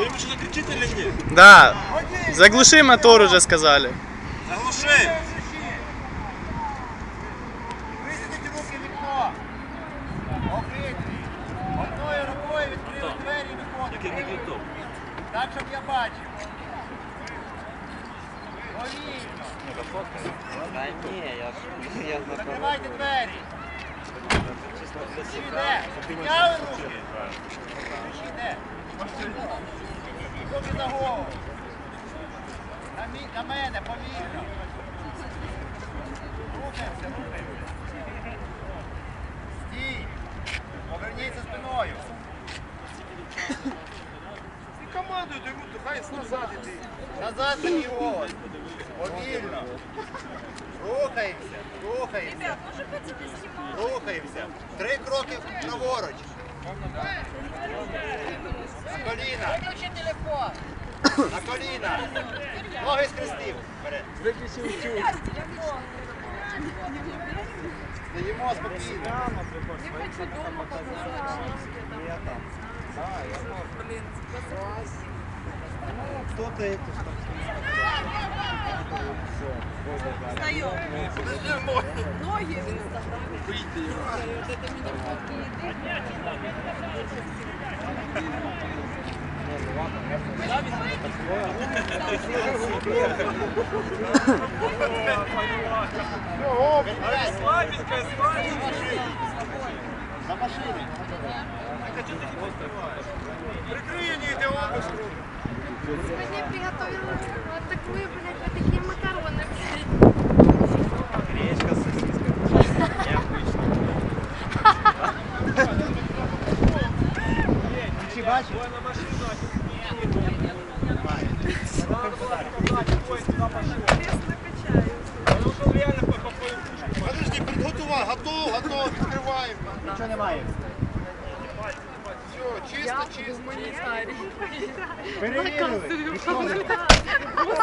Кто-нибудь что-то кричит или нет? Да. Заглуши мотор уже сказали. Заглуши! Висуніть руки в вікно. Обидві. Одною рукою відкрили двері і Який виходимо. мікрофон? Так, щоб я бачив. Повільно. Та ні, я ж я на Закривайте двері. Йде. Підняли руки. Йде. Руки за голову. На, на мене, повільно. Рухаємося, рухаємося. Стій. Поверніться спиною. І командують йому, то хай назад іди. Назад такий голос. Повільно. Рухаємося, рухаємося. Рухаємося. Три кроки праворуч. На коліна. Виключи телефон. На коліна. Ноги скрестив. Вперед. Стоїмо спокійно. Кто-то это Ноги в інстаграмі. Слабенькая, слабенькая. За машини. Прикрий її, йде обыск. Сегодня приготовила вот такую, блядь, вот такие макароны. гречка с сосиской. Необычно. Чи бачиш? Подожди, підготував. Готов, готов. Відкриваємо. Нічого немає. Все, чисто, чисто. Гуманитарий. Перевірили.